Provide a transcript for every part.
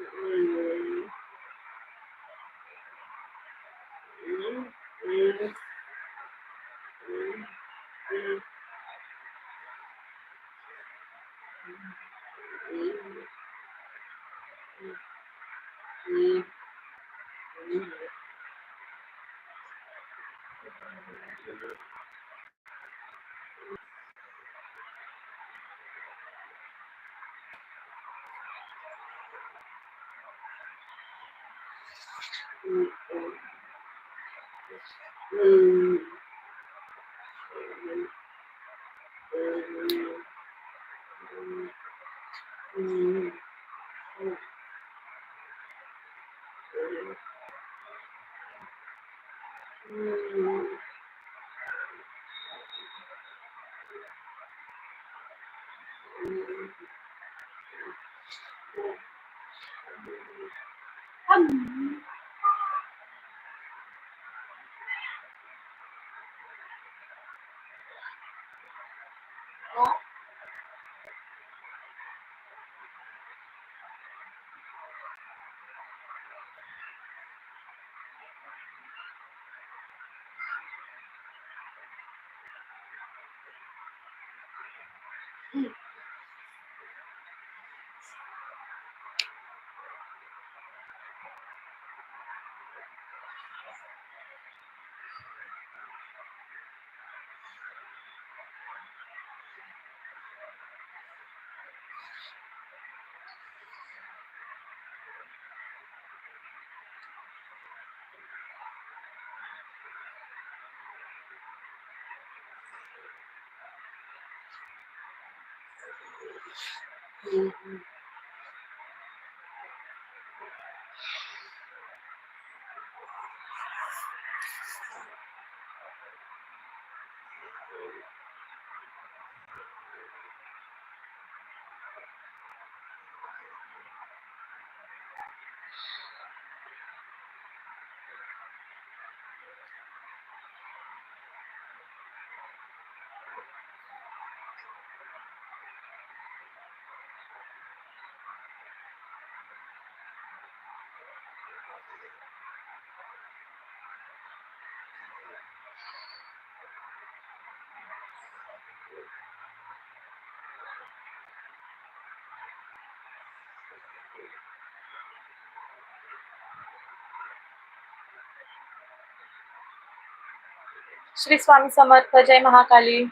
Mm-hmm. うん。うん Mm-hmm. Shri Swami Samarth जय महाकाली.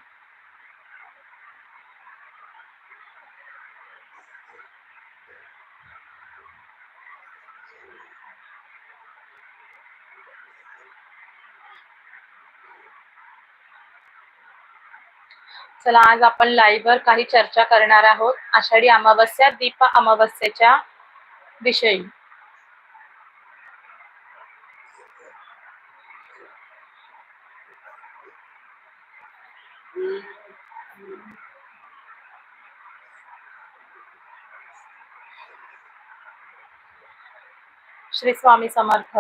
चला आज आपण लाईव्हवर काही चर्चा करणार आहोत. आषाढी अमावस्या दीप अमावस्येच्या विषयी. श्री स्वामी समर्थ.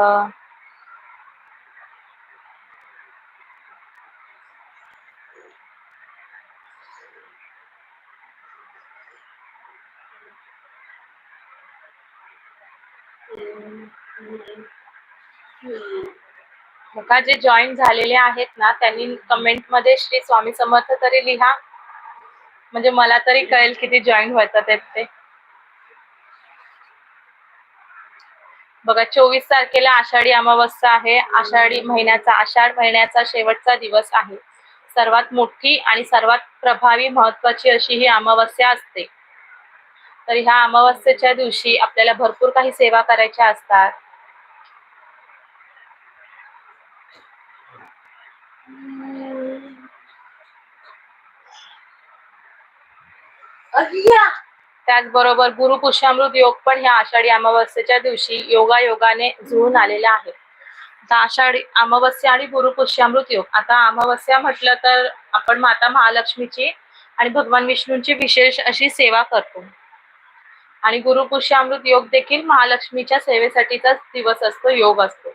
बघा जे जॉईन झालेले आहेत ना त्यांनी कमेंटमध्ये श्री स्वामी समर्थ तरी लिहा. म्हणजे मला तरी कळेल किती जॉईन व्हायचं ते. बघा चोवीस तारखेला आषाढी अमावस्या आहे. आषाढी महिन्याचा आषाढ महिन्याचा शेवटचा दिवस आहे. सर्वात मोठी आणि सर्वात प्रभावी महत्वाची अशी ही अमावस्या असते. तर ह्या अमावस्येच्या दिवशी आपल्याला भरपूर काही सेवा करायच्या असतात. त्याचबरोबर गुरुपुष्यामृत योग पण ह्या आषाढी अमावस्येच्या दिवशी योगा योगाने जुळून आलेला आहे. आता आषाढी अमावस्या आणि गुरुपुष्यामृत योग आता अमावस्या म्हटलं तर आपण माता महालक्ष्मीची आणि भगवान विष्णूंची विशेष अशी सेवा करतो. आणि गुरुपुष्यामृत योग देखील महालक्ष्मीच्या सेवेसाठीचाच दिवस असतो योग असतो.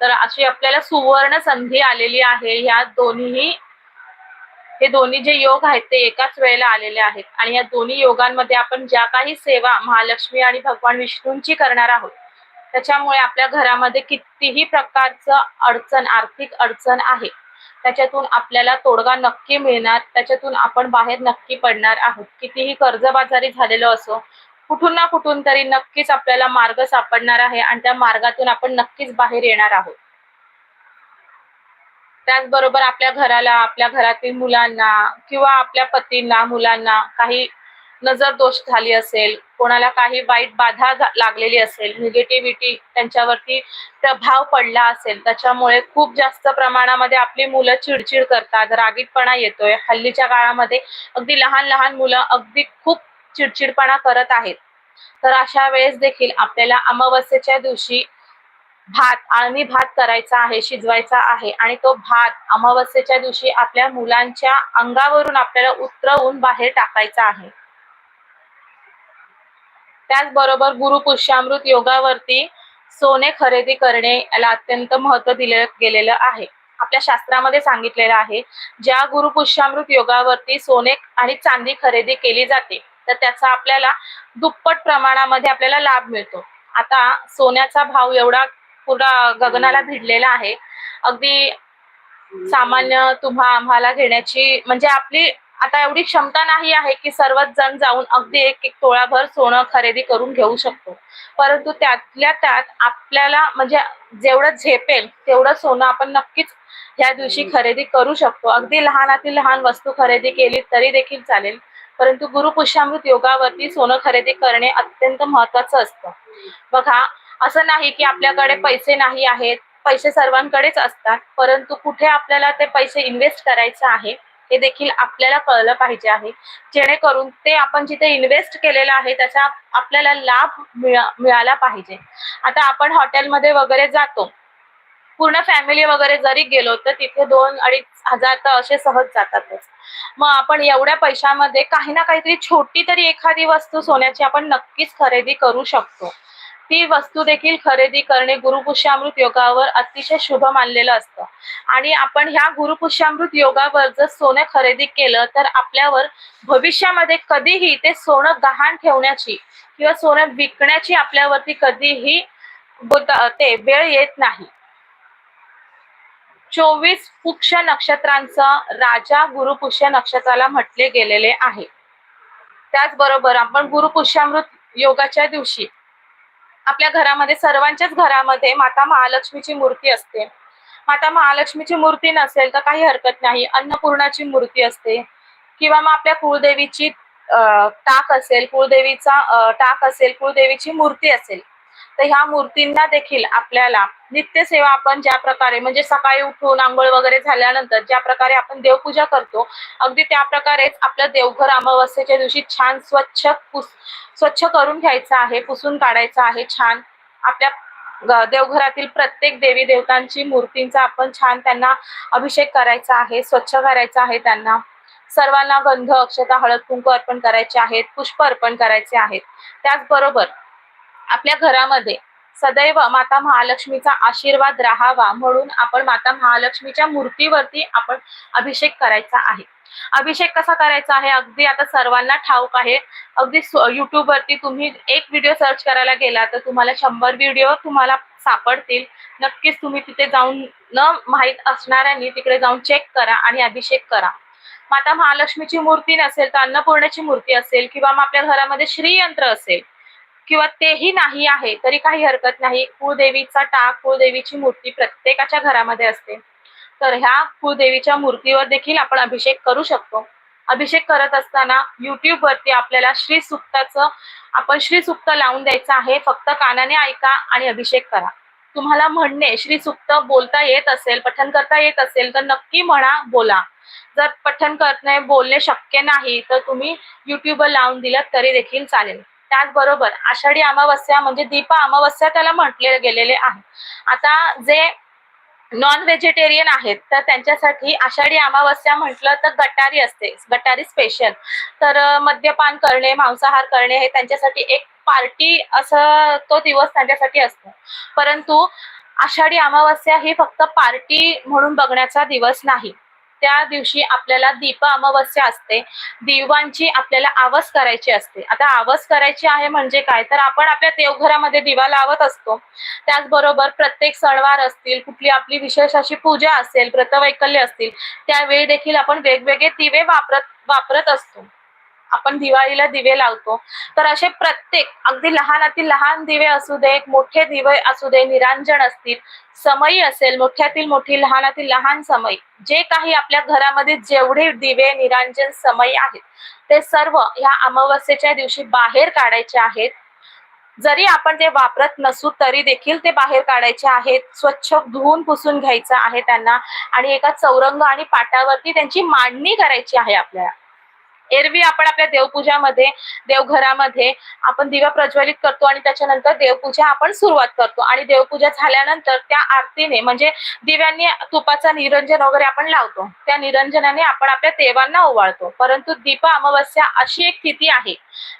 तर अशी आपल्याला सुवर्ण संधी आलेली आहे ह्या दोन्ही हे दोन्ही जे योग आहेत ते एकाच वेळेला आलेले आहेत. आणि या दोन्ही योगांमध्ये आपण ज्या काही सेवा महालक्ष्मी आणि भगवान विष्णूंची करणार आहोत त्याच्यामुळे आपल्या घरामध्ये कितीही प्रकारचं अडचण आर्थिक अडचण आहे त्याच्यातून आपल्याला तोडगा नक्की मिळणार त्याच्यातून आपण बाहेर नक्की पडणार आहोत. कितीही कर्जबाजारी झालेलो असो कुठून ना कुठून तरी नक्कीच आपल्याला मार्ग सापडणार आहे आणि त्या मार्गातून आपण नक्कीच बाहेर येणार आहोत. त्याचबरोबर आपल्या घराला आपल्या घरातील मुलांना किंवा आपल्या पतींना मुलांना काही नजर दोष झाली असेल कोणाला काही वाईट बाधा लागलेली असेल निगेटिव्हिटी त्यांच्यावरती प्रभाव पडला असेल त्याच्यामुळे खूप जास्त प्रमाणामध्ये आपली मुलं चिडचिड करतात रागीटपणा येतोय. हल्लीच्या काळामध्ये अगदी लहान लहान मुलं अगदी खूप चिडचिडपणा करत आहेत. तर अशा वेळेस देखील आपल्याला अमावस्येच्या दिवशी भात आळणी भात करायचा आहे शिजवायचा आहे आणि तो भात अमावस्येच्या दिवशी आपल्या मुलांच्या अंगावरून आपल्याला उतरवून बाहेर टाकायचा आहे. त्याचबरोबर गुरुपुष्यामृत योगावरती सोने खरेदी करणे याला अत्यंत महत्त्व दिले गेलेलं आहे. आपल्या शास्त्रामध्ये सांगितलेलं आहे ज्या गुरुपुष्यामृत योगावरती सोने आणि चांदी खरेदी केली जाते तर त्याचा आपल्याला दुप्पट प्रमाणामध्ये आपल्याला लाभ मिळतो. आता सोन्याचा भाव एवढा पुरा गगनाला भिडलेला आहे. अगदी सामान्य तुम्हा आम्हाला घेण्याची म्हणजे आपली आता एवढी क्षमता नाही आहे की सर्वच जण जाऊन अगदी एक एक तोळाभर सोनं खरेदी करून घेऊ शकतो. परंतु त्यातल्या त्यात आपल्याला म्हणजे जेवढं झेपेल तेवढं सोनं आपण नक्कीच ह्या दिवशी खरेदी करू शकतो. अगदी लहानातील लहान वस्तू खरेदी केली तरी देखील चालेल. परंतु गुरुपुष्यामृत योगावरती सोनं खरेदी करणे अत्यंत महत्वाचं असतं. बघा असं नाही की आपल्याकडे पैसे नाही आहेत पैसे सर्वांकडेच असतात परंतु कुठे आपल्याला ते पैसे इन्व्हेस्ट करायचे आहे हे देखील आपल्याला कळलं पाहिजे आहे. जेणेकरून ते आपण जिथे इन्व्हेस्ट केलेलं आहे त्याचा आपल्याला लाभ मिळाला पाहिजे. आता आपण हॉटेलमध्ये वगैरे जातो. पूर्ण फॅमिली वगैरे जरी गेलो तर तिथे दोन अडीच हजार तर असे सहज जातातच. मग आपण एवढ्या पैशामध्ये काही ना काहीतरी छोटी तरी एखादी वस्तू सोन्याची आपण नक्कीच खरेदी करू शकतो. ती वस्तू देखील खरेदी करणे गुरुपुष्यामृत योगावर अतिशय शुभ मानलेलं असतं. आणि आपण ह्या गुरुपुष्यामृत योगावर जर सोनं खरेदी केलं तर आपल्यावर भविष्यामध्ये कधीही ते सोनं गहाण ठेवण्याची किंवा सोनं विकण्याची आपल्यावरती कधीही बुद्ध- ते वेळ येत नाही. चोवीस पुक्ष नक्षत्रांचा राजा गुरुपुष्य नक्षत्राला म्हटले गेलेले आहे. त्याचबरोबर आपण गुरुपुष्यामृत योगाच्या दिवशी आपल्या घरामध्ये सर्वांच्याच घरामध्ये माता महालक्ष्मीची मूर्ती असते. माता महालक्ष्मीची मूर्ती नसेल तर काही हरकत नाही. अन्नपूर्णाची मूर्ती असते. किंवा मग आपल्या कुळदेवीची टाक असेल कुळदेवीचा टाक असेल कुळदेवीची मूर्ती असेल. तर ह्या मूर्तींना देखील आपल्याला नित्यसेवा आपण ज्या प्रकारे म्हणजे सकाळी उठून आंघोळ वगैरे झाल्यानंतर ज्या प्रकारे आपण देवपूजा करतो अगदी त्या प्रकारेच आपलं देवघर अमावस्येच्या दिवशी छान स्वच्छ पुस स्वच्छ करून घ्यायचं आहे पुसून काढायचं आहे छान आपल्या देवघरातील प्रत्येक देवी देवतांची मूर्तींचा आपण छान त्यांना अभिषेक करायचा आहे स्वच्छ करायचा आहे त्यांना. सर्वांना गंध अक्षता हळद कुंकू अर्पण करायचे आहेत पुष्प अर्पण करायचे आहेत. त्याचबरोबर आपल्या घरामध्ये. सदैव माता महालक्ष्मीचा आशीर्वाद राहावा म्हणून आपण माता महालक्ष्मीच्या मूर्तीवरती आपण अभिषेक करायचा आहे. अभिषेक कसा करायचा आहे? अगदी आता सर्वांना ठाऊक आहे. अगदी युट्यूब वरती तुम्ही एक व्हिडिओ सर्च करायला गेला तर तुम्हाला शंभर व्हिडिओ तुम्हाला सापडतील. नक्कीच तुम्ही तिथे जाऊन न माहीत असणाऱ्यांनी तिकडे जाऊन चेक करा आणि अभिषेक करा. माता महालक्ष्मीची मूर्ती नसेल तर अन्नपूर्णाची मूर्ती असेल किंवा मग आपल्या घरामध्ये श्रीयंत्र असेल. किंवा तेही नाही आहे तरी काही हरकत नाही. कुळदेवीचा टाक कुळदेवीची मूर्ती प्रत्येकाच्या घरामध्ये असते. तर ह्या कुळदेवीच्या मूर्तीवर देखील आपण अभिषेक करू शकतो. अभिषेक करत असताना युट्यूब वरती आपल्याला श्री सुक्ताचं आपण श्री सुक्त लावून द्यायचं आहे. फक्त कानाने ऐका आणि अभिषेक करा. तुम्हाला म्हणणे श्री सुक्त बोलता येत असेल पठन करता येत असेल तर नक्की म्हणा बोला. जर पठन करणे बोलणे शक्य नाही तर तुम्ही युट्यूबवर लावून दिलं तरी देखील चालेल. त्याचबरोबर आषाढी अमावस्या म्हणजे दीपा अमावस्या त्याला म्हटले गेलेले आहे. आता जे नॉन व्हेजिटेरियन आहेत तर त्यांच्यासाठी आषाढी अमावस्या म्हटलं तर गटारी असते गटारी स्पेशल तर मद्यपान करणे मांसाहार करणे हे त्यांच्यासाठी एक पार्टी असं तो दिवस त्यांच्यासाठी असतो. परंतु आषाढी अमावस्या ही फक्त पार्टी म्हणून बघण्याचा दिवस नाही. त्या दिवशी आपल्याला दीप अमावस्या असते. दिवांची आपल्याला आवस करायची असते. आता आवस करायची आहे म्हणजे काय? तर आपण आपल्या देवघरामध्ये दिवा लावत असतो. त्याचबरोबर प्रत्येक सणवार असतील कुठली आपली विशेष अशी पूजा असेल व्रतवैकल्य असतील त्यावेळी देखील आपण वेगवेगळे दिवे वापरत वापरत असतो. आपण दिवाळीला दिवे लावतो. तर असे प्रत्येक अगदी लहानातील लहान दिवे असू दे मोठे दिवे असू दे निरांजन असतील समयी असेल मोठ्यातील मोठी लहानातील लहान समयी जे काही आपल्या घरामध्ये जेवढे दिवे निरांजन समयी आहेत ते सर्व ह्या अमावस्येच्या दिवशी बाहेर काढायचे आहेत. जरी आपण ते वापरत नसू तरी देखील ते बाहेर काढायचे आहेत. स्वच्छ धुवून पुसून घ्यायचं आहे त्यांना आणि एका चौरंग आणि पाटावरती त्यांची मांडणी करायची आहे आपल्याला. एरवी आपण आपल्या देवपूजामध्ये देवघरामध्ये आपण दिवा प्रज्वलित करतो आणि त्याच्यानंतर देवपूजा आपण सुरुवात करतो. आणि देवपूजा झाल्यानंतर त्या आरतीने म्हणजे दिव्यांनी तुपाचा निरंजन वगैरे आपण लावतो. त्या निरंजनाने आपण आपल्या देवांना ओवाळतो. परंतु दीप अमावस्या अशी एक तिथी आहे.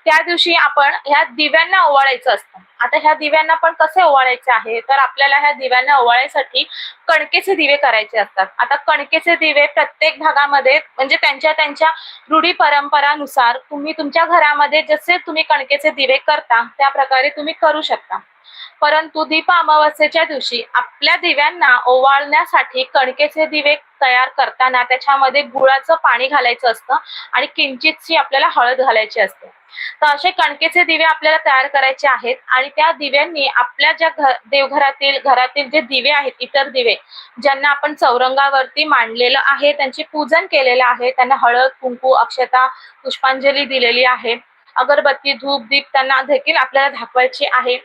त्या दिवशी आपण ह्या दिव्यांना ओवाळायचं असतं. आता ह्या दिव्यांना पण कसे ओवाळायचे आहे? तर आपल्याला ह्या दिव्यांना ओवाळायसाठी कणकेचे दिवे करायचे असतात. आता कणकेचे दिवे प्रत्येक भागामध्ये म्हणजे त्यांच्या त्यांच्या रूढी परंपरानुसार तुम्ही तुमच्या घरामध्ये जसे तुम्ही कणकेचे दिवे करता त्या प्रकारे तुम्ही करू शकता. परंतु दीप अमावस्येच्या दिवशी आपल्या दिव्यांना ओवाळण्यासाठी कणकेचे दिवे तयार करताना त्याच्यामध्ये गुळाचं पाणी घालायचं असतं आणि किंचितशी आपल्याला हळद घालायची असते. तर असे कणकेचे दिवे आपल्याला तयार करायचे आहेत आणि त्या दिव्यांनी आपल्या ज्या घर देवघरातील घरातील जे दिवे आहेत इतर दिवे ज्यांना आपण चौरंगावरती मांडलेलं आहे त्यांची पूजन केलेलं आहे त्यांना हळद कुंकू अक्षता पुष्पांजली दिलेली आहे. अगरबत्ती धूप दीप त्यांना देखील आपल्याला दाखवायची आहे.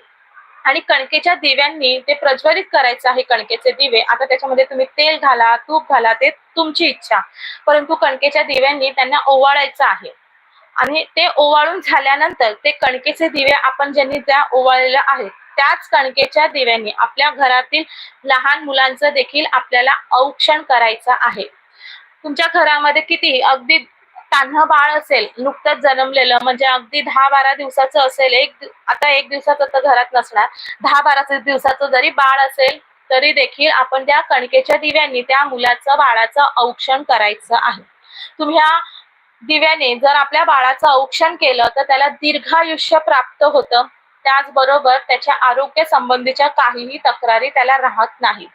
आणि कणकेच्या दिव्यांनी ते प्रज्वलित करायचं आहे कणकेचे दिवे आता त्याच्यामध्ये तुम्ही तेल घाला तूप घाला ते तुमची इच्छा. परंतु कणकेच्या दिव्यांनी त्यांना ओवाळायचं आहे. आणि ते ओवाळून झाल्यानंतर ते कणकेचे दिवे आपण ज्यांनी त्या ओवाळलेल्या आहेत त्याच कणकेच्या दिव्यांनी आपल्या घरातील लहान मुलांचं देखील आपल्याला औक्षण करायचं आहे. तुमच्या घरामध्ये किती अगदी तान्ह बाळ असेल नुकतंच जन्मलेलं म्हणजे अगदी दहा बारा दिवसाचं असेल एक आता एक दिवसाचं तर घरात नसणार. दहा बारा दिवसाचं जरी बाळ असेल तरी देखील आपण त्या कणकेच्या दिव्यांनी त्या मुलाचं बाळाचं औक्षण करायचं आहे. तुम्ही ह्या दिव्याने जर आपल्या बाळाचं औक्षण केलं तर त्याला दीर्घायुष्य प्राप्त होतं. त्याचबरोबर त्याच्या आरोग्य संबंधीच्या काहीही तक्रारी त्याला राहत नाही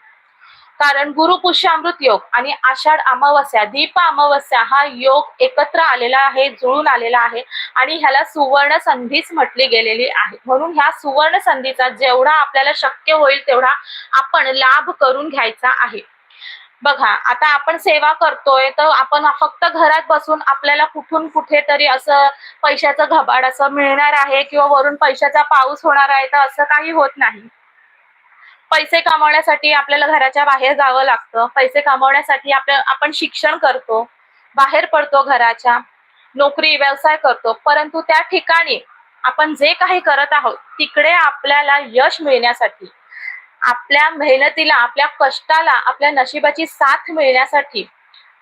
कारण गुरुपुष्य अमृत योग आणि आषाढ अमावस्या दीप अमावस्या हा योग एकत्र आलेला आहे जुळून आलेला आहे आणि ह्याला सुवर्ण संधीच म्हटली गेलेली आहे. म्हणून ह्या सुवर्ण संधीचा जेवढा आपल्याला शक्य होईल तेवढा आपण लाभ करून घ्यायचा आहे. बघा आता आपण सेवा करतोय तर आपण फक्त घरात बसून आपल्याला कुठून कुठेतरी असं पैशाचं घबाड असं मिळणार आहे किंवा वरून पैशाचा पाऊस होणार आहे तर असं काही होत नाही. पैसे कमवण्यासाठी आपल्याला घराच्या बाहेर जावं लागतं. पैसे कमवण्यासाठी आपल्या आपण शिक्षण करतो. बाहेर पडतो घराच्या. नोकरी व्यवसाय करतो. परंतु त्या ठिकाणी आपण जे काही करत आहोत तिकडे आपल्याला यश मिळण्यासाठी आपल्या मेहनतीला आपल्या कष्टाला आपल्या नशिबाची साथ मिळण्यासाठी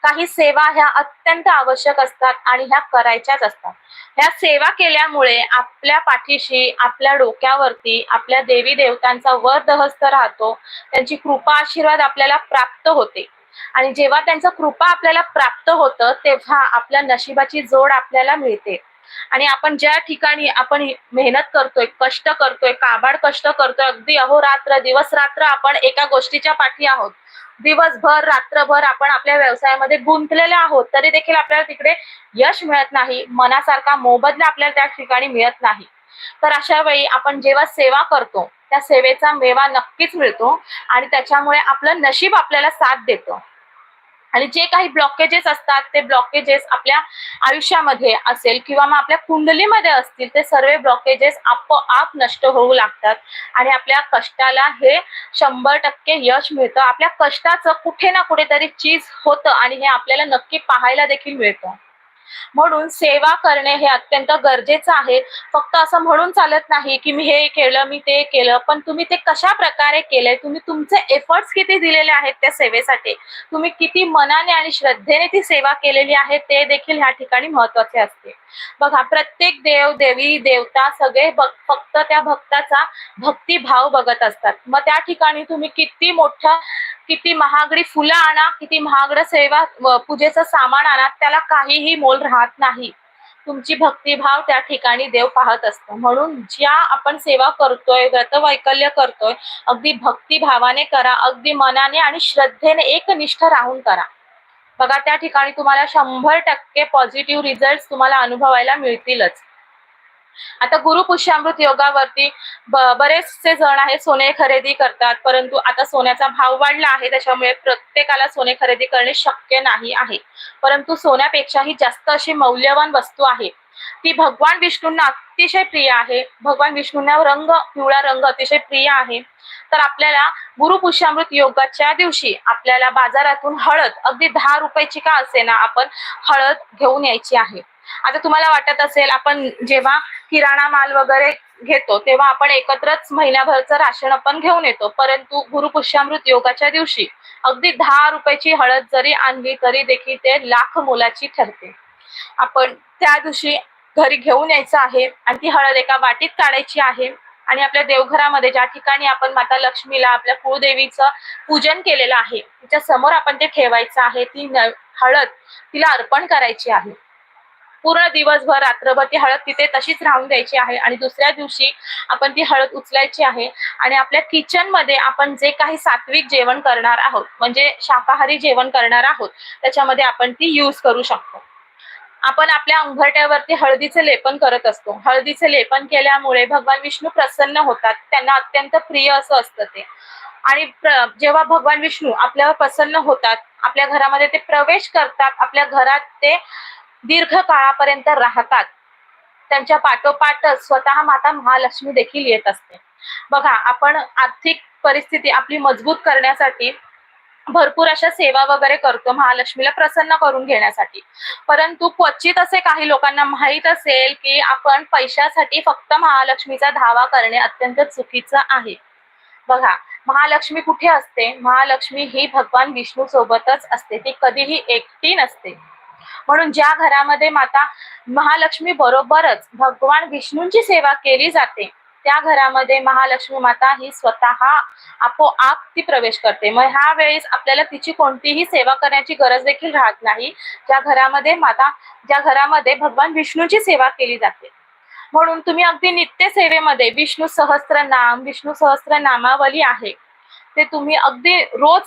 काही सेवा ह्या अत्यंत आवश्यक असतात आणि ह्या करायच्याच असतात. ह्या सेवा केल्यामुळे आपल्या पाठीशी आपल्या डोक्यावरती आपल्या देवी देवतांचा वर दहस्त राहतो. त्यांची कृपा आशीर्वाद आपल्याला प्राप्त होते. आणि जेव्हा त्यांचं कृपा आपल्याला प्राप्त होतं तेव्हा आपल्या नशिबाची जोड आपल्याला मिळते. आणि आपण ज्या ठिकाणी आपण मेहनत करतोय कष्ट करतोय काबाड कष्ट करतोय अगदी अहोरात्र दिवस रात्र आपण एका गोष्टीच्या पाठी आहोत. दिवसभर रात्रभर आपण आपल्या व्यवसायामध्ये गुंतलेले आहोत तरी देखील आपल्याला तिकडे यश मिळत नाही मनासारखा मोबदला आपल्याला त्या ठिकाणी मिळत नाही. तर अशा वेळी आपण जेव्हा सेवा करतो त्या सेवेचा मेवा नक्कीच मिळतो आणि त्याच्यामुळे आपलं नशीब आपल्याला साथ देतं. आणि जे काही ब्लॉकेजेस असतात ते ब्लॉकेजेस आपल्या आयुष्यामध्ये असेल किंवा मग आपल्या कुंडलीमध्ये असतील ते सर्व ब्लॉकेजेस आपोआप नष्ट होऊ लागतात. आणि आपल्या कष्टाला हे शंभर टक्के यश मिळतं. आपल्या कष्टाचं कुठे ना कुठेतरी चीज होतं आणि हे आपल्याला नक्की पाहायला देखील मिळतं. म्हणून सेवा करणे हे अत्यंत गरजेचं आहे. फक्त असं म्हणून चालत नाही की मी हे केलं मी ते केलं पण तुम्ही ते कशा प्रकारे केलंय? तुम्ही तुमचे एफर्ट्स किती दिलेले आहेत त्या सेवेसाठी? तुम्ही किती मनाने आणि श्रद्धेने ती सेवा केलेली आहे ते देखील ह्या ठिकाणी महत्त्वाचे असते. बघा प्रत्येक देव देवी देवता सगळे फक्त त्या भक्ताचा भक्तिभाव बघत असतात. मग त्या ठिकाणी तुम्ही किती मोठ किती महागडी फुलं आणा किती महागड सेवा पूजेचं सामान आणा त्याला काहीही मोल राहत नाही. तुमची भक्तिभाव त्या ठिकाणी देव पाहत असतो. म्हणून ज्या आपण सेवा करतोय व्रतवैकल्य करतोय अगदी भक्तिभावाने करा अगदी मनाने आणि श्रद्धेने एकनिष्ठ राहून करा. बघा त्या ठिकाणी तुम्हाला शंभर टक्के पॉझिटिव्ह रिझल्ट तुम्हाला अनुभवायला मिळतीलच. आता गुरु पुष्यामृत योगावरती बरेचसे जण आहे सोने खरेदी करतात परंतु आता सोन्याचा भाव वाढला आहे त्याच्यामुळे प्रत्येकाला सोने खरेदी करणे शक्य नाही आहे. परंतु सोन्यापेक्षाही जास्त अशी मौल्यवान वस्तू आहे. ती भगवान विष्णूंना अतिशय प्रिय आहे. भगवान विष्णूंना रंग पिवळा रंग अतिशय प्रिय आहे. तर आपल्याला गुरु पुष्यामृत योगाच्या दिवशी आपल्याला बाजारातून हळद अगदी दहा रुपयाची का असेना आपण हळद घेऊन यायची आहे. आता तुम्हाला वाटत असेल आपण जेव्हा किराणा माल वगैरे घेतो तेव्हा आपण एकत्रच महिन्याभरचं राशन आपण घेऊन येतो. परंतु गुरुपुष्यामृत योगाच्या दिवशी अगदी दहा रुपयाची हळद जरी आणली तरी देखील ते लाख मोलाची ठरते. आपण त्या दिवशी घरी घेऊन यायचं आहे आणि ती हळद एका वाटीत काढायची आहे आणि आपल्या देवघरामध्ये ज्या ठिकाणी आपण माता लक्ष्मीला आपल्या कुळदेवीचं पूजन केलेलं आहे तिच्या समोर आपण ते ठेवायचं आहे ती हळद तिला अर्पण करायची आहे. पूर्ण दिवसभर रात्रभर ती हळद तिथे तशीच राहून द्यायची आहे आणि दुसऱ्या दिवशी आपण ती हळद उचलायची आहे आणि आपल्या किचनमध्ये आपण जे काही सात्विक जेवण करणार आहोत म्हणजे शाकाहारी जेवण करणार आहोत त्याच्यामध्ये आपण ती यूज करू शकतो. आपण आपल्या अंगठ्यावरती हळदीचे लेपन करत असतो. हळदीचे लेपन केल्यामुळे भगवान विष्णू प्रसन्न होतात. त्यांना अत्यंत प्रिय असं असतं ते. आणि जेव्हा भगवान विष्णू आपल्यावर प्रसन्न होतात आपल्या घरामध्ये ते प्रवेश करतात आपल्या घरात ते दीर्घ काळापर्यंत राहतात. त्यांच्या पाठोपाठच स्वतः माता महालक्ष्मी देखील येत असते. बघा आपण आर्थिक परिस्थिती आपली मजबूत करण्यासाठी भरपूर अशा सेवा वगैरे करतो महालक्ष्मीला प्रसन्न करून घेण्यासाठी. परंतु क्वचित असे काही लोकांना माहीत असेल की आपण पैशासाठी फक्त महालक्ष्मीचा धावा करणे अत्यंत चुकीचं आहे. बघा महालक्ष्मी कुठे असते? महालक्ष्मी ही भगवान विष्णू सोबतच असते. ती कधीही एकटी नसते. म्हणून ज्या घरामध्ये माता महालक्ष्मी बरोबरच भगवान विष्णूंची सेवा केली जाते त्या घरामध्ये महालक्ष्मी माता ही स्वतः आपोआप ती प्रवेश करते. मग ह्या वेळेस आपल्याला तिची कोणतीही सेवा करण्याची गरज देखील राहत नाही. ज्या घरामध्ये माता ज्या घरामध्ये भगवान विष्णूची सेवा केली जाते. म्हणून तुम्ही अगदी नित्य सेवेमध्ये विष्णू सहस्त्र नाम विष्णू सहस्त्र नामावली आहे. ते तुम्ही अगदी रोज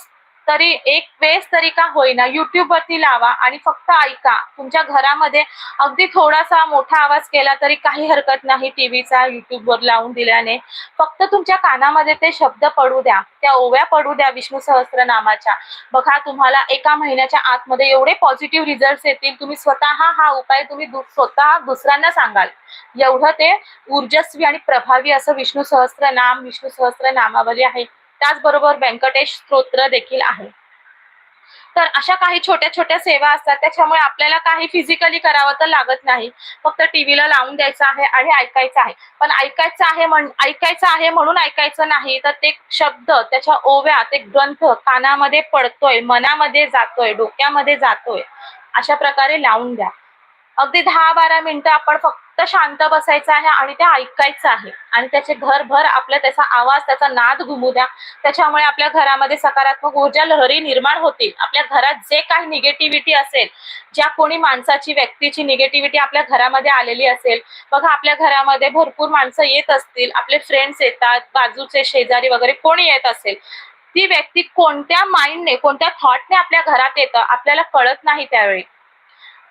तरी एक वेळेस तरी का होईना. युट्यूब वरती लावा आणि फक्त ऐका. तुमच्या घरामध्ये अगदी थोडासा मोठा आवाज केला तरी काही हरकत नाही टीव्हीचा युट्यूबवर लावून दिल्याने. फक्त तुमच्या कानामध्ये ते शब्द पडू द्या. त्या ओव्या पडू द्या विष्णू सहस्त्र नामाच्या बघा तुम्हाला एका महिन्याच्या आतमध्ये एवढे पॉझिटिव्ह रिझल्ट येतील. तुम्ही स्वतः हा उपाय तुम्ही स्वतः दुसऱ्यांना सांगाल. एवढं ते ऊर्जस्वी आणि प्रभावी असं विष्णू सहस्त्र नाम विष्णू सहस्त्र नामावली आहे. त्याचबरोबर व्यंकटेश स्तोत्र देखील आहे. तर अशा काही छोट्या छोट्या सेवा असतात त्याच्यामुळे आपल्याला काही फिजिकली करावं तर लागत नाही. फक्त टीव्हीला लावून द्यायचं आहे आणि ऐकायचं आहे. पण ऐकायचं आहे म्हण ऐकायचं आहे म्हणून ऐकायचं नाही तर ते शब्द त्याच्या ओव्या ते ग्रंथ कानामध्ये पडतोय मनामध्ये जातोय डोक्यामध्ये जातोय अशा प्रकारे लावून द्या. अगदी दहा बारा मिनिटं आपण फक्त शांत बसायचं आहे आणि ते ऐकायचं आहे. आणि त्याचे घरभर आपला त्याचा आवाज त्याचा नाद घुमू द्या. त्याच्यामुळे आपल्या घरामध्ये सकारात्मक ऊर्जा लहरी निर्माण होतील. आपल्या घरात जे काही निगेटिव्हिटी असेल ज्या कोणी माणसाची व्यक्तीची निगेटिव्हिटी आपल्या घरामध्ये आलेली असेल बघा आपल्या घरामध्ये भरपूर माणसं येत असतील आपले फ्रेंड्स येतात बाजूचे शेजारी वगैरे कोणी येत असेल ती व्यक्ती कोणत्या माइंडने कोणत्या थॉटने आपल्या घरात येतं आपल्याला कळत नाही त्यावेळी.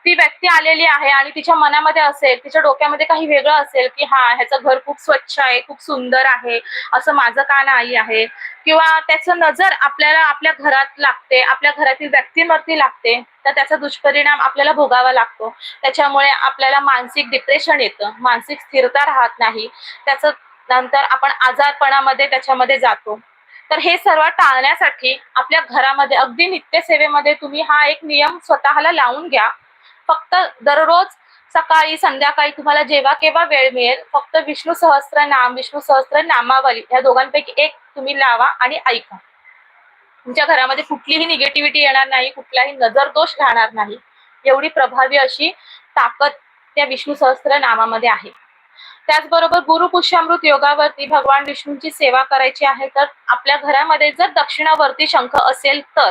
ती व्यक्ती आलेली आहे आणि तिच्या मनामध्ये असेल तिच्या डोक्यामध्ये काही वेगळं असेल की हा ह्याचं घर खूप स्वच्छ आहे खूप सुंदर आहे असं माझं का नाही आहे? किंवा त्याचं नजर आपल्याला आपल्या घरात लागते आपल्या घरातील व्यक्तींवरती लागते तर त्याचा दुष्परिणाम आपल्याला भोगावा लागतो. त्याच्यामुळे आपल्याला मानसिक डिप्रेशन येतं. मानसिक स्थिरता राहत नाही. त्याचं नंतर आपण आजारपणामध्ये त्याच्यामध्ये जातो. तर हे सर्व टाळण्यासाठी आपल्या घरामध्ये अगदी नित्यसेवेमध्ये तुम्ही हा एक नियम स्वतःला लावून घ्या. फक्त दररोज सकाळी संध्याकाळी तुम्हाला जेव्हा केव्हा वेळ मिळेल फक्त विष्णू सहस्त्र नाम विष्णू सहस्त्र नामावली या दोघांपैकी एक तुम्ही लावा आणि ऐका. तुमच्या घरामध्ये कुठलीही निगेटिव्हिटी येणार नाही कुठलाही नजर दोष राहणार नाही. एवढी प्रभावी अशी ताकद त्या विष्णू सहस्त्र नामामध्ये आहे. त्याचबरोबर गुरुपुष्यामृत योगावरती भगवान विष्णूंची सेवा करायची आहे तर आपल्या घरामध्ये जर दक्षिणावरती शंख असेल तर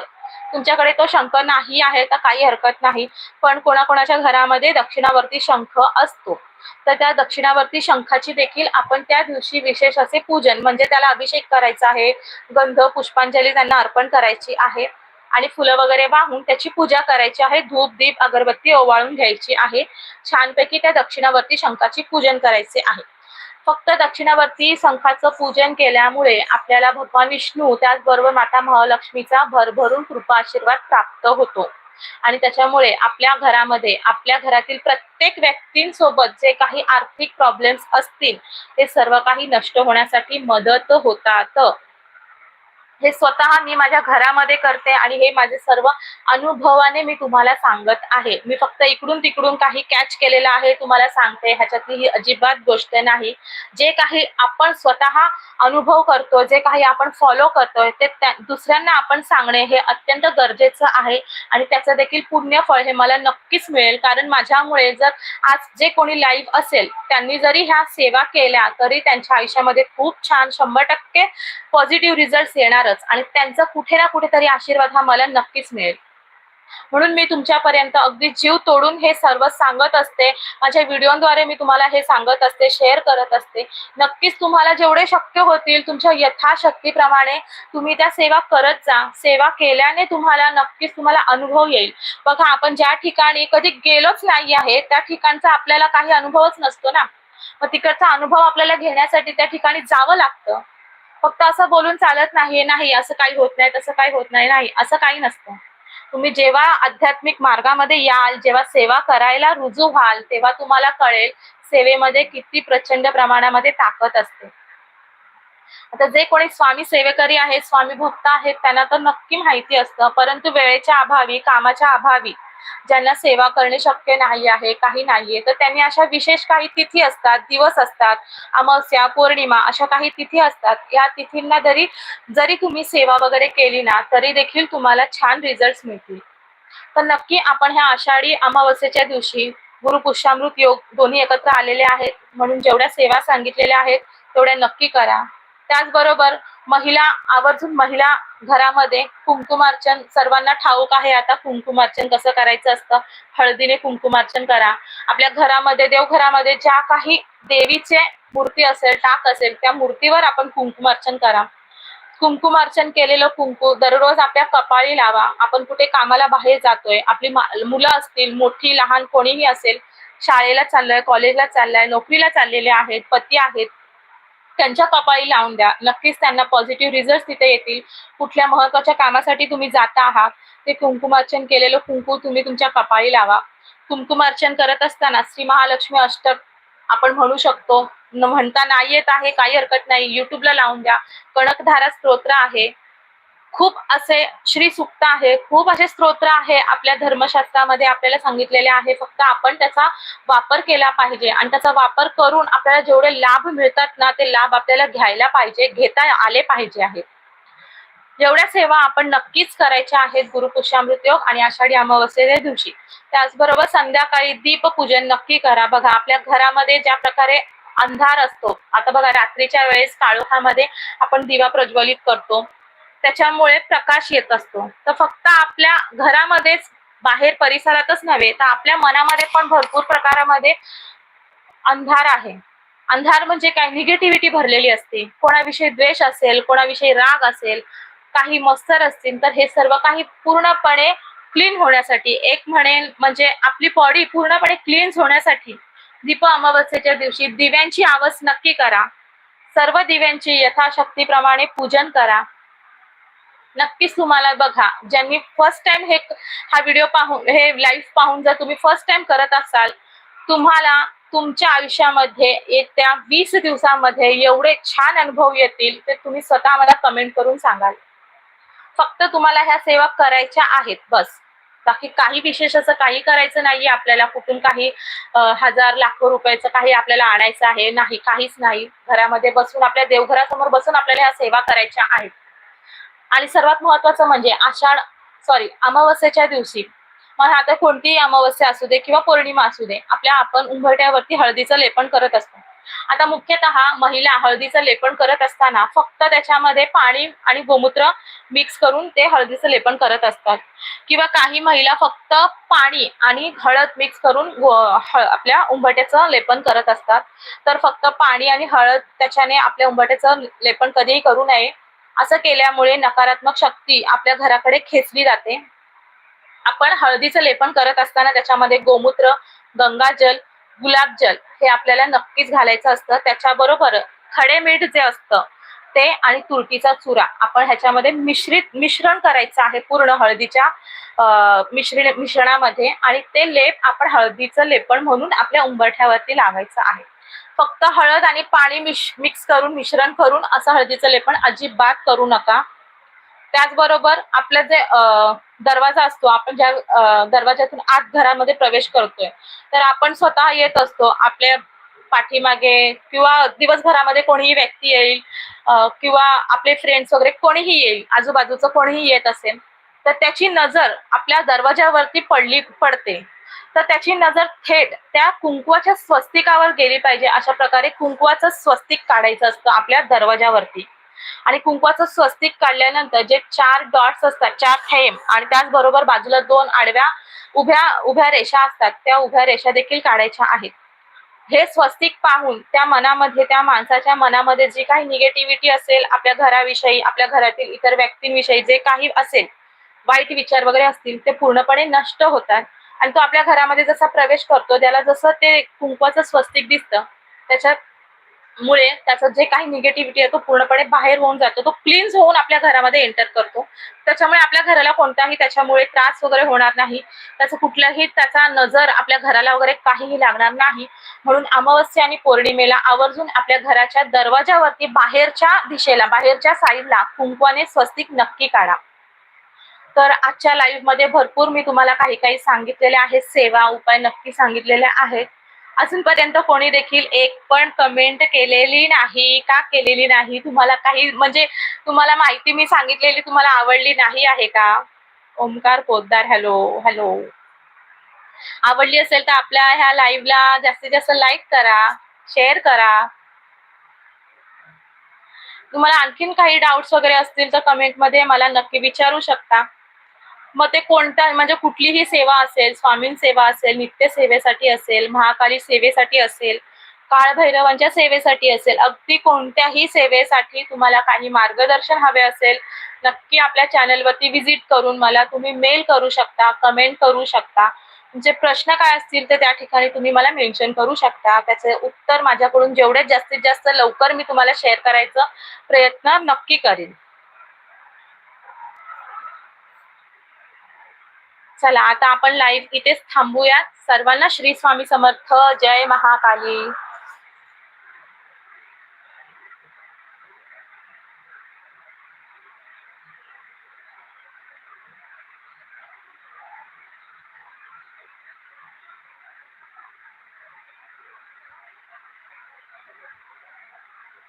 तुमच्याकडे तो शंख नाही आहे तर काही हरकत नाही. पण कोणाकोणाच्या घरामध्ये दक्षिणावर्ती शंख असतो. तर त्या दक्षिणावर्ती शंखाची देखील आपण त्या दिवशी विशेष असे पूजन म्हणजे त्याला अभिषेक करायचा आहे गंध पुष्पांजली त्यांना अर्पण करायची आहे आणि फुलं वगैरे वाहून त्याची पूजा करायची आहे धूप दीप अगरबत्ती ओवाळून घ्यायची आहे. छानपैकी त्या दक्षिणावर्ती शंखाची पूजन करायचे आहे. फक्त दक्षिणावर्ती शंखाचं पूजन केल्यामुळे आपल्याला भगवान विष्णू त्याचबरोबर माता महालक्ष्मीचा भरभरून कृपा आशीर्वाद प्राप्त होतो. आणि त्याच्यामुळे आपल्या घरामध्ये आपल्या घरातील प्रत्येक व्यक्तींसोबत जे काही आर्थिक प्रॉब्लेम्स असतील ते सर्व काही नष्ट होण्यासाठी मदत होतात. हे स्वतः मी माझ्या घरामध्ये करते आणि हे माझे सर्व अनुभवाने मी तुम्हाला सांगत आहे. मी फक्त इकडून तिकडून काही कॅच केलेलं आहे तुम्हाला सांगते. ह्याच्यातली ही अजिबात गोष्ट नाही. जे काही आपण स्वतः अनुभव करतो जे काही आपण फॉलो करतोय ते दुसऱ्यांना आपण सांगणे हे अत्यंत गरजेचं आहे आणि त्याचं देखील पुण्य फळ हे मला नक्कीच मिळेल. कारण माझ्यामुळे जर आज जे कोणी लाईव्ह असेल त्यांनी जरी ह्या सेवा केल्या तरी त्यांच्या आयुष्यामध्ये खूप छान शंभर टक्के पॉझिटिव्ह रिझल्ट मिळेलच आणि त्यांचा कुठे ना कुठेतरी आशीर्वाद हा मला नक्कीच मिळेल. म्हणून मी तुमच्यापर्यंत अगदी जीव तोडून हे सर्व सांगत असते. माझ्या व्हिडिओद्वारे मी तुम्हाला हे सांगत असते शेअर करत असते. नक्कीच तुम्हाला जेवढे शक्य होतील तुमच्या यथाशक्तीप्रमाणे तुम्ही त्या सेवा करत जा. सेवा केल्याने तुम्हाला नक्कीच तुम्हाला अनुभव येईल. बघा आपण ज्या ठिकाणी कधी गेलोच नाही आहे त्या ठिकाणचा आपल्याला काही अनुभवच नसतो ना. मग तिकडचा अनुभव आपल्याला घेण्यासाठी त्या ठिकाणी जावं लागतं. फक्त असं बोलून चालत नाही नाही असं काही होत नाही तसं काही होत नाही नाही असं काही नसतं. तुम्ही जेव्हा आध्यात्मिक मार्गामध्ये याल जेव्हा सेवा करायला रुजू व्हाल तेव्हा तुम्हाला कळेल सेवेमध्ये किती प्रचंड प्रमाणामध्ये ताकद असते. आता जे कोणी स्वामी सेवेकरी आहेत स्वामी भक्त आहेत त्यांना तर नक्की माहिती असतं परंतु वेळेच्या अभावी कामाच्या अभावी ज्यांना सेवा करणे शक्य नाही आहे काही नाहीये तर त्यांनी अशा विशेष काही तिथी असतात दिवस असतात अमावस्या पौर्णिमा अशा काही तिथी असतात. या तिथींना जरी जरी तुम्ही सेवा वगैरे केली ना तरी देखील तुम्हाला छान रिझल्ट मिळतील. तर नक्की आपण ह्या आषाढी अमावस्येच्या दिवशी गुरुपुष्यामृत योग दोन्ही एकत्र आलेले आहेत. म्हणून जेवढ्या सेवा सांगितलेल्या आहेत तेवढ्या नक्की करा. त्याचबरोबर महिला आवर्जून महिला घरामध्ये कुंकुमार्चन सर्वांना ठाऊक आहे आता कुंकुमार्चन कसं करायचं असतं? हळदीने कुंकुमार्चन करा. आपल्या घरामध्ये देवघरामध्ये ज्या काही देवीचे मूर्ती असेल टाक असेल त्या मूर्तीवर आपण कुंकुमार्चन करा. कुंकुमार्चन केलेलं कुंकू दररोज आपल्या कपाळी लावा. आपण कुठे कामाला बाहेर जातोय आपली मुलं असतील मोठी लहान कोणीही असेल शाळेला चाललंय कॉलेजला चाललाय नोकरीला चाललेले आहेत पती आहेत त्यांच्या कपाळी लावून द्या. नक्कीच त्यांना पॉझिटिव्ह रिझल्ट तिथे येतील. कुठल्या महत्त्वाच्या कामासाठी तुम्ही जाता आहात ते कुंकुमार्चन केलेलं कुंकू तुम्ही तुमच्या कपाळी लावा. कुंकुमार्चन करत असताना श्री महालक्ष्मी अष्टक आपण म्हणू शकतो म्हणता नाही येत आहे काही हरकत नाही. युट्यूबला लावून द्या. कणकधारा स्तोत्र आहे. खूप असे श्री सुक्त आहे खूप असे स्तोत्र आहे आपल्या धर्मशास्त्रामध्ये आपल्याला सांगितलेले आहे. फक्त आपण त्याचा वापर केला पाहिजे आणि त्याचा वापर करून आपल्याला जेवढे लाभ मिळतात ना ते लाभ आपल्याला घ्यायला पाहिजे घेता आले पाहिजे आहेत एवढ्या सेवा आपण नक्कीच करायच्या आहेत गुरुपुष्यामृत योग आणि आषाढी अमावस्येच्या दिवशी. त्याचबरोबर संध्याकाळी दीपपूजन नक्की करा. बघा आपल्या घरामध्ये ज्या प्रकारे अंधार असतो आता बघा रात्रीच्या वेळेस काळोखामध्ये आपण दिवा प्रज्वलित करतो. त्याच्यामुळे प्रकाश येत असतो. तर फक्त आपल्या घरामध्येच बाहेर परिसरातच नव्हे तर आपल्या मनामध्ये पण भरपूर प्रकारामध्ये अंधार आहे. अंधार म्हणजे काय? निगेटिव्हिटी भरलेली असते. कोणाविषयी द्वेष असेल कोणाविषयी राग असेल काही मत्सर असतील तर हे सर्व काही पूर्णपणे क्लीन होण्यासाठी एक म्हणेल म्हणजे आपली बॉडी पूर्णपणे क्लीन होण्यासाठी दीप अमावस्येच्या दिवशी दिव्यांची आवस नक्की करा. सर्व दिव्यांची यथाशक्तीप्रमाणे पूजन करा. नक्कीच तुम्हाला बघा. ज्यांनी फर्स्ट टाइम हे हा व्हिडिओ पाहून हे लाईव्ह पाहून जर तुम्ही फर्स्ट टाइम करत असाल तुम्हाला तुमच्या आयुष्यामध्ये येत्या वीस दिवसामध्ये एवढे छान अनुभव येतील ते तुम्ही स्वतः मला कमेंट करून सांगाल. फक्त तुम्हाला ह्या सेवा करायच्या आहेत बस. बाकी काही विशेष असं काही करायचं नाहीये आपल्याला कुठून काही हजार लाखो रुपयाचं काही आपल्याला आणायचं आहे नाही काहीच नाही. घरामध्ये बसून आपल्या देवघरासमोर बसून आपल्याला ह्या सेवा करायच्या आहेत. आणि सर्वात महत्वाचं म्हणजे आषाढ सॉरी अमावस्येच्या दिवशी. मग आता कोणतीही अमावस्या असू दे किंवा पौर्णिमा असू दे आपल्या आपण उंबरट्यावरती हळदीचं लेपन करत असतो. आता मुख्यतः महिला हळदीचं लेपन करत असताना फक्त त्याच्यामध्ये पाणी आणि गोमूत्र मिक्स करून ते हळदीचं लेपन करत असतात. किंवा काही महिला फक्त पाणी आणि हळद मिक्स करून आपल्या उंबरट्याचं लेपन करत असतात. तर फक्त पाणी आणि हळद त्याच्याने आपल्या उंबरट्याचं लेपन कधीही करू नये. असं केल्यामुळे नकारात्मक शक्ती आपल्या घराकडे खेचली जाते. आपण हळदीचं लेपन करत असताना त्याच्यामध्ये गोमूत्र गंगाजल गुलाबजल हे आपल्याला नक्कीच घालायचं असतं. त्याच्याबरोबर खडे मीठ जे असतं ते आणि तुरटीचा चुरा आपण ह्याच्यामध्ये मिश्रित मिश्रण करायचं आहे पूर्ण हळदीच्या मिश्रण मिश्रणामध्ये आणि ते लेप आपण हळदीचं लेपण म्हणून आपल्या उंबरठ्यावरती लावायचं आहे. फक्त हळद आणि पाणी मिश मिक्स करून मिश्रण करून असं हळदीचं लेपन अजिबात करू नका. त्याचबरोबर आपला जे दरवाजा असतो आपण ज्या दरवाजातून आत घरामध्ये प्रवेश करतोय तर आपण स्वतः येत असतो आपल्या पाठीमागे किंवा दिवसभरामध्ये कोणीही व्यक्ती येईल किंवा आपले फ्रेंड्स वगैरे कोणीही येईल आजूबाजूचं कोणीही येत असेल तर त्याची नजर आपल्या दरवाजावरती पडली पडते. तर त्याची नजर थेट त्या कुंकवाच्या स्वस्तिकावर गेली पाहिजे. अशा प्रकारे कुंकवाचं स्वस्तिक काढायचं असतं आपल्या दरवाजावरती आणि कुंकवाचं स्वस्तिक काढल्यानंतर जे चार डॉट्स असतात चार थेंब आणि त्याचबरोबर बाजूला दोन आडव्या उभ्या उभ्या रेषा असतात त्या उभ्या रेषा देखील काढायच्या आहेत. हे स्वस्तिक पाहून त्या मनामध्ये त्या माणसाच्या मनामध्ये जी काही निगेटिव्हिटी असेल आपल्या घराविषयी आपल्या घरातील इतर व्यक्तींविषयी जे काही असेल वाईट विचार वगैरे असतील ते पूर्णपणे नष्ट होतात. आणि तो आपल्या घरामध्ये जसा प्रवेश करतो त्याला जसं ते कुंकवाचं स्वस्तिक दिसतं त्याच्यामुळे त्याचा जे काही निगेटिव्हिटी आहे तो पूर्णपणे बाहेर होऊन जातो. तो क्लीन्स होऊन आपल्या घरामध्ये एंटर करतो. त्याच्यामुळे आपल्या घराला कोणताही त्याच्यामुळे त्रास वगैरे होणार नाही. त्याचं कुठलाही त्याचा नजर आपल्या घराला वगैरे काहीही लागणार नाही. म्हणून अमावस्या आणि पौर्णिमेला आवर्जून आपल्या घराच्या दरवाजावरती बाहेरच्या दिशेला बाहेरच्या साईडला कुंकवाने स्वस्तिक नक्की काढा. तर आजच्या लाईव्हमध्ये भरपूर मी तुम्हाला काही काही सांगितलेले आहेत सेवा उपाय नक्की सांगितलेले आहेत. अजूनपर्यंत कोणी देखील एक पण कमेंट केलेली नाही का केलेली नाही? तुम्हाला काही म्हणजे तुम्हाला माहिती मी सांगितलेली तुम्हाला आवडली नाही आहे का? ओमकार पोद्दार हॅलो हॅलो आवडली असेल तर आपल्या ह्या लाईव्हला जास्तीत जास्त लाईक करा शेअर करा. तुम्हाला आणखीन काही डाऊट्स वगैरे असतील तर कमेंटमध्ये मला नक्की विचारू शकता. मग ते कोणत्या म्हणजे कुठलीही सेवा असेल स्वामीं सेवा असेल नित्य सेवेसाठी असेल महाकाली सेवेसाठी असेल काळभैरवांच्या सेवेसाठी असेल अगदी कोणत्याही सेवेसाठी तुम्हाला काही मार्गदर्शन हवे असेल नक्की आपल्या चॅनलवरती व्हिजिट करून मला तुम्ही मेल करू शकता कमेंट करू शकता. तुमचे प्रश्न काय असतील ते त्या ठिकाणी तुम्ही मला मेन्शन करू शकता. त्याचे उत्तर माझ्याकडून जेवढे जास्तीत जास्त लवकर मी तुम्हाला शेअर करायचा प्रयत्न नक्की करेन. चला आता आपण लाईव्ह इथेच थांबूयात. सर्वांना श्री स्वामी समर्थ. जय महाकाली.